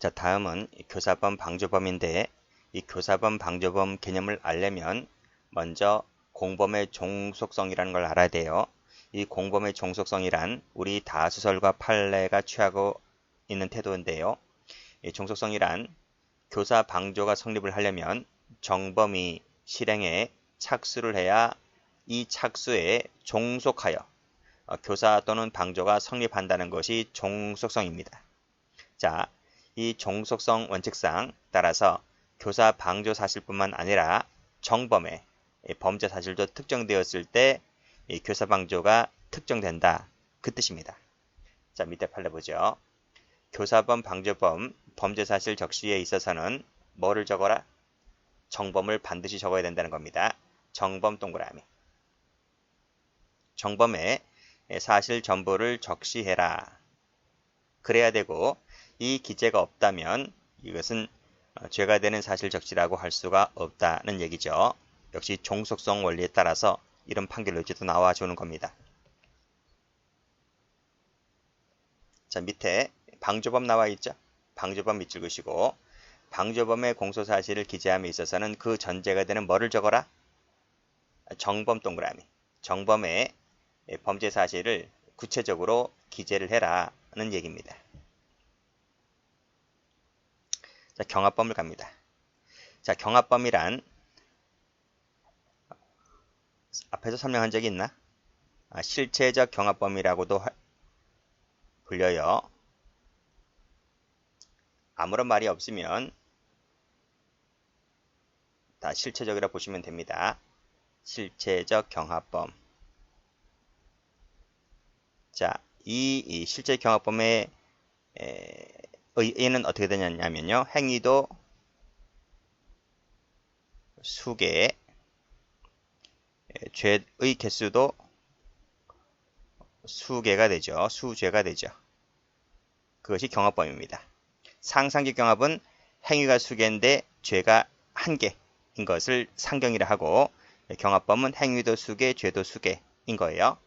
자, 다음은 교사범 방조범인데 이 교사범 방조범 개념을 알려면 먼저 공범의 종속성이라는 걸 알아야 돼요. 이 공범의 종속성이란 우리 다수설과 판례가 취하고 있는 태도인데요. 이 종속성이란 교사 방조가 성립을 하려면 정범이 실행에 착수를 해야 이 착수에 종속하여 어, 교사 또는 방조가 성립한다는 것이 종속성입니다. 자, 이 종속성 원칙상 따라서 교사 방조 사실뿐만 아니라 정범의 범죄 사실도 특정되었을 때 교사 방조가 특정된다. 그 뜻입니다. 자, 밑에 판례 보죠. 교사범 방조범 범죄 사실 적시에 있어서는 뭐를 적어라? 정범을 반드시 적어야 된다는 겁니다. 정범 동그라미. 정범의 사실 전부를 적시해라. 그래야 되고 이 기재가 없다면 이것은 어, 죄가 되는 사실 적시라고 할 수가 없다는 얘기죠. 역시 종속성 원리에 따라서 이런 판결로지도 나와주는 겁니다. 자 밑에 방조범 나와 있죠. 방조범 밑줄 그시고 방조범의 공소 사실을 기재함에 있어서는 그 전제가 되는 뭐를 적어라? 정범 동그라미. 정범의 범죄 사실을 구체적으로 기재를 해라는 얘기입니다. 자, 경합범을 갑니다. 자, 경합범이란 앞에서 설명한 적이 있나? 아, 실체적 경합범이라고도 하, 불려요. 아무런 말이 없으면 다 실체적이라 보시면 됩니다. 실체적 경합범. 자, 이, 이 실제 경합범의 에, 의의는 어떻게 되냐면요. 행위도 수개, 죄의 개수도 수개가 되죠. 수죄가 되죠. 그것이 경합범입니다. 상상기 경합은 행위가 수개인데 죄가 한 개인 것을 상경이라 하고 경합범은 행위도 수개, 죄도 수개인 거예요.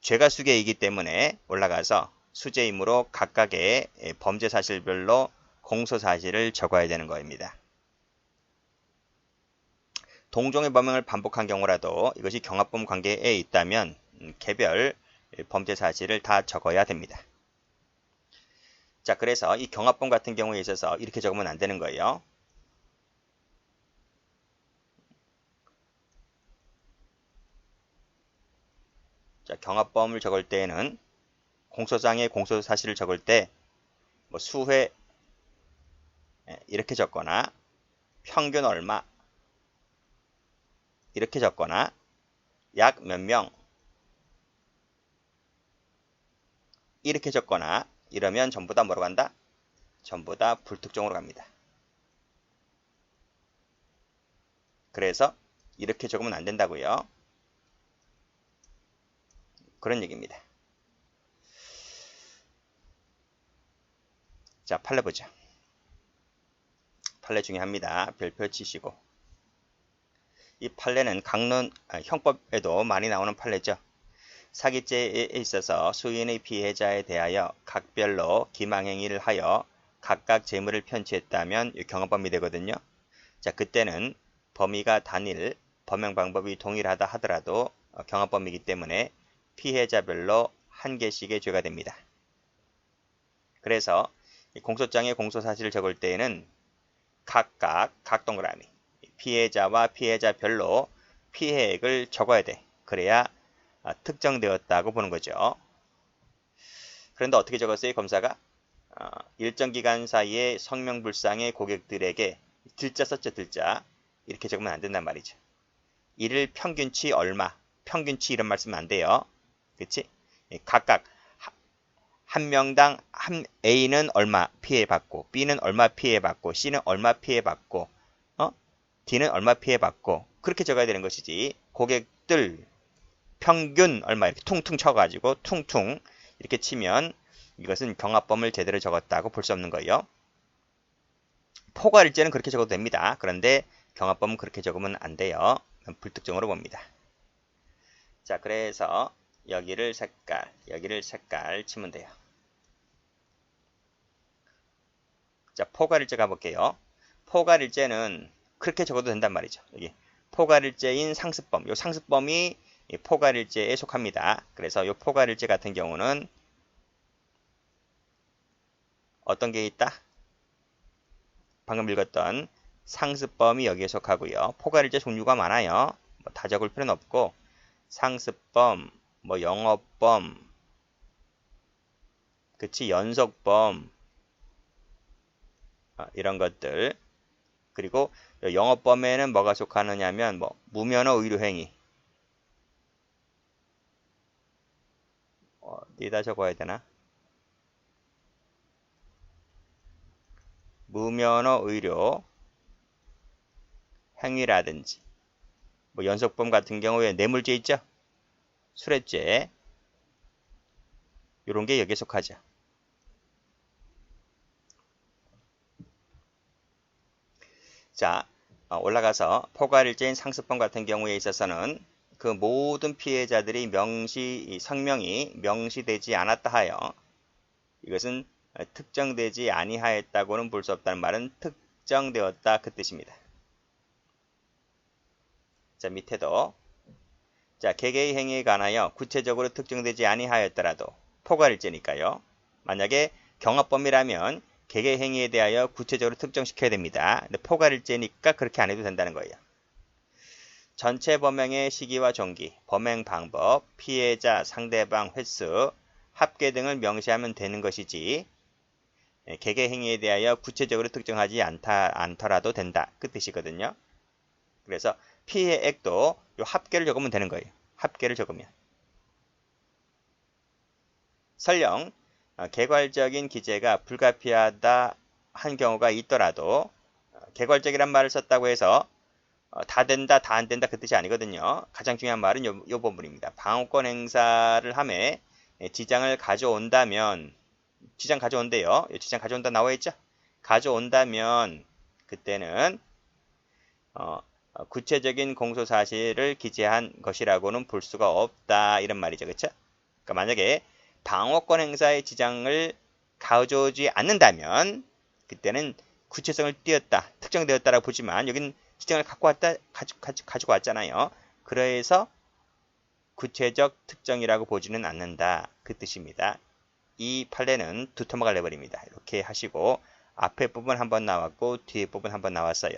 죄가 수개이기 때문에 올라가서 수재이므로 각각의 범죄 사실별로 공소 사실을 적어야 되는 것입니다. 동종의 범행을 반복한 경우라도 이것이 경합범 관계에 있다면 음, 개별 범죄 사실을 다 적어야 됩니다. 자, 그래서 이 경합범 같은 경우에 있어서 이렇게 적으면 안 되는 거예요. 자, 경합범을 적을 때에는 공소장에 공소 사실을 적을 때 뭐 수회 예, 이렇게 적거나 평균 얼마 이렇게 적거나 약 몇 명 이렇게 적거나 이러면 전부 다 뭐로 간다? 전부 다 불특정으로 갑니다. 그래서 이렇게 적으면 안 된다고요. 그런 얘기입니다. 자, 판례 보자. 판례 중요합니다. 별표 치시고. 이 판례는 강론 아, 형법에도 많이 나오는 판례죠. 사기죄에 있어서 수인의 피해자에 대하여 각별로 기망행위를 하여 각각 재물을 편취했다면 경험범이 되거든요. 자, 그때는 범위가 단일, 범행 방법이 동일하다 하더라도 경험범이기 때문에 피해자별로 한 개씩의 죄가 됩니다. 그래서 공소장에 공소 사실을 적을 때에는 각각 각 동그라미 피해자와 피해자별로 피해액을 적어야 돼. 그래야 아, 특정되었다고 보는 거죠. 그런데 어떻게 적었어요? 검사가 어, 일정 기간 사이에 성명불상의 고객들에게 들자 썼죠. 들자 이렇게 적으면 안 된단 말이죠. 이를 평균치 얼마 평균치 이런 말씀 안 돼요. 그치? 각각 한 명당 한 A는 얼마 피해 받고 B는 얼마 피해 받고 C는 얼마 피해 받고 어? D는 얼마 피해 받고 그렇게 적어야 되는 것이지 고객들 평균 얼마 이렇게 퉁퉁 쳐가지고 퉁퉁 이렇게 치면 이것은 경합범을 제대로 적었다고 볼 수 없는 거예요. 포괄일제는 그렇게 적어도 됩니다. 그런데 경합범은 그렇게 적으면 안 돼요. 불특정으로 봅니다. 자, 그래서 여기를 색깔, 여기를 색깔 치면 돼요. 자, 포괄일제 가볼게요. 포괄일제는 그렇게 적어도 된단 말이죠. 여기 포괄일제인 상습범. 요 상습범이 포괄일제에 속합니다. 그래서 요 포괄일제 같은 경우는 어떤 게 있다? 방금 읽었던 상습범이 여기에 속하고요. 포괄일제 종류가 많아요. 뭐 다 적을 필요는 없고 상습범, 뭐 영업범, 그치 연속범 아, 이런 것들 그리고 영업범에는 뭐가 속하느냐면 뭐 무면허 의료 행위 어디다 적어야 되나? 무면허 의료 행위라든지 뭐 연속범 같은 경우에 뇌물죄 있죠? 수뢰죄 이런 게 여기에 속하죠. 자, 어, 올라가서 포괄일제인 상습범 같은 경우에 있어서는 그 모든 피해자들이 명시, 성명이 명시되지 않았다 하여 이것은 특정되지 아니하였다고는 볼 수 없다는 말은 특정되었다 그 뜻입니다. 자 밑에도 자 개개의 행위에 관하여 구체적으로 특정되지 아니하였더라도 포괄일제니까요. 만약에 경합범이라면 개개 행위에 대하여 구체적으로 특정시켜야 됩니다. 근데 포괄일제니까 그렇게 안 해도 된다는 거예요. 전체 범행의 시기와 종기, 범행 방법, 피해자, 상대방, 횟수, 합계 등을 명시하면 되는 것이지 예, 개개 행위에 대하여 구체적으로 특정하지 않다, 않더라도 된다. 그 뜻이거든요. 그래서 피해액도 요 합계를 적으면 되는 거예요. 합계를 적으면. 설령 어, 개괄적인 기재가 불가피하다 한 경우가 있더라도 어, 개괄적이란 말을 썼다고 해서 어, 다 된다, 다 안 된다 그 뜻이 아니거든요. 가장 중요한 말은 요, 요 부분입니다. 방어권 행사를 함에 예, 지장을 가져온다면 지장 가져온대요. 지장 가져온다 나와 있죠? 가져온다면 그때는 어, 구체적인 공소 사실을 기재한 것이라고는 볼 수가 없다 이런 말이죠. 그렇죠? 그러니까 만약에 방어권 행사의 지장을 가져오지 않는다면 그때는 구체성을 띄었다, 특정되었다라고 보지만 여긴 지장을 갖고 왔다, 가지, 가지, 가지고 왔잖아요. 그래서 구체적 특정이라고 보지는 않는다. 그 뜻입니다. 이 판례는 두 토막을 내버립니다. 이렇게 하시고 앞에 부분 한번 나왔고 뒤에 부분 한번 나왔어요.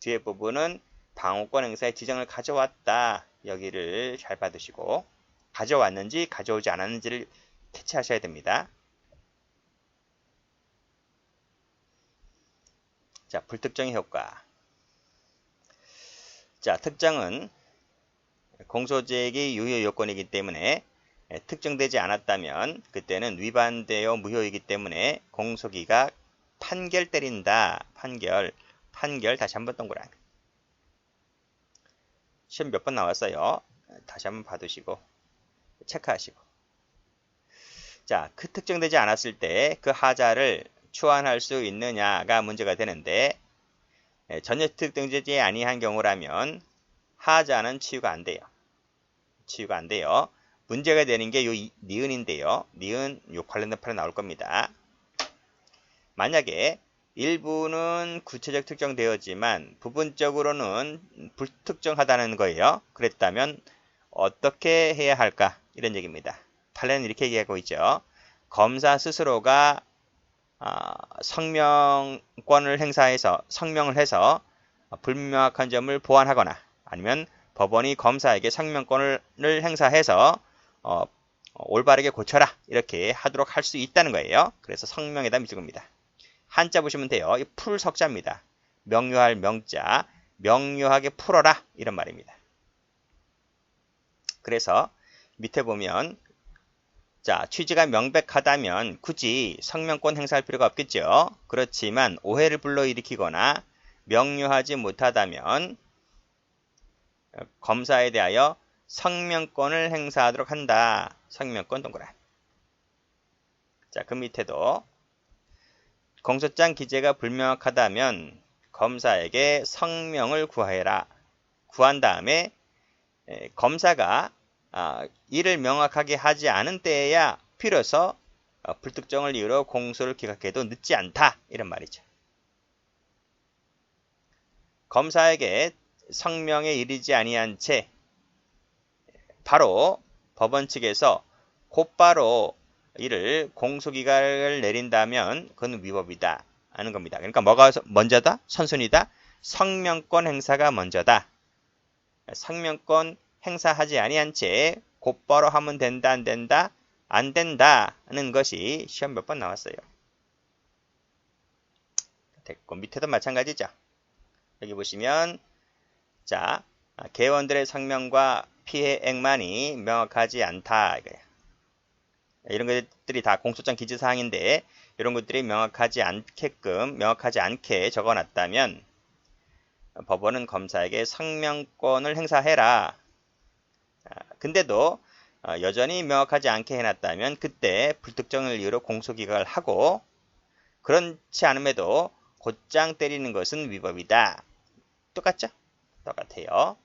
뒤에 부분은 방어권 행사의 지정을 가져왔다. 여기를 잘 받으시고 가져왔는지 가져오지 않았는지를 캐치하셔야 됩니다. 자, 불특정의 효과. 자, 특정은 공소제기 유효 요건이기 때문에 특정되지 않았다면 그때는 위반되어 무효이기 때문에 공소기가 판결 때린다. 판결. 판결 다시 한번 동그라미. 시험 몇 번 나왔어요. 다시 한번 봐두시고 체크하시고. 자, 그 특정되지 않았을 때 그 하자를 추안할 수 있느냐가 문제가 되는데 예, 전혀 특정되지 아니한 경우라면 하자는 치유가 안 돼요. 치유가 안 돼요. 문제가 되는 게 요 니은인데요. 니은 요 관련된 판에 나올 겁니다. 만약에 일부는 구체적 특정되었지만 부분적으로는 불특정하다는 거예요. 그랬다면 어떻게 해야 할까? 이런 얘기입니다. 판례는 이렇게 얘기하고 있죠. 검사 스스로가 아, 성명권을 행사해서 성명을 해서 불명확한 점을 보완하거나 아니면 법원이 검사에게 성명권을 행사해서 어, 올바르게 고쳐라 이렇게 하도록 할 수 있다는 거예요. 그래서 성명에다 미적입니다. 한자 보시면 돼요. 이 풀석자입니다. 명료할 명자, 명료하게 풀어라 이런 말입니다. 그래서 밑에 보면 자 취지가 명백하다면 굳이 성명권 행사할 필요가 없겠죠. 그렇지만 오해를 불러일으키거나 명료하지 못하다면 검사에 대하여 성명권을 행사하도록 한다. 성명권 동그란. 자, 그 밑에도 공소장 기재가 불명확하다면 검사에게 성명을 구해라. 구한 다음에 검사가 아, 이를 명확하게 하지 않은 때에야 비로소 어, 불특정을 이유로 공소를 기각해도 늦지 않다 이런 말이죠. 검사에게 성명에 이르지 아니한 채 바로 법원 측에서 곧바로 이를 공소기각을 내린다면 그건 위법이다 하는 겁니다. 그러니까 뭐가 먼저다? 선순위다? 성명권 행사가 먼저다. 성명권 행사하지 아니한 채 곧바로 하면 된다 안 된다? 안 된다 하는 것이 시험 몇 번 나왔어요. 됐고 밑에도 마찬가지죠. 여기 보시면 자 개원들의 성명과 피해액만이 명확하지 않다. 이런 것들이 다 공소장 기재사항인데 이런 것들이 명확하지 않게끔 명확하지 않게 적어놨다면 법원은 검사에게 성명권을 행사해라. 아, 근데도 어, 여전히 명확하지 않게 해놨다면 그때 불특정을 이유로 공소기각을 하고 그렇지 않음에도 곧장 때리는 것은 위법이다. 똑같죠? 똑같아요.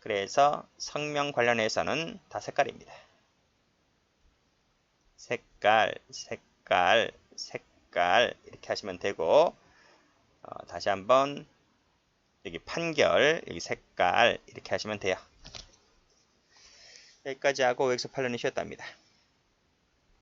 그래서 성명 관련해서는 다 색깔입니다. 색깔, 색깔, 색깔 이렇게 하시면 되고 어, 다시 한번 여기 판결, 여기 색깔 이렇게 하시면 돼요. 여기까지 하고 엑스 8년이 쉬었답니다.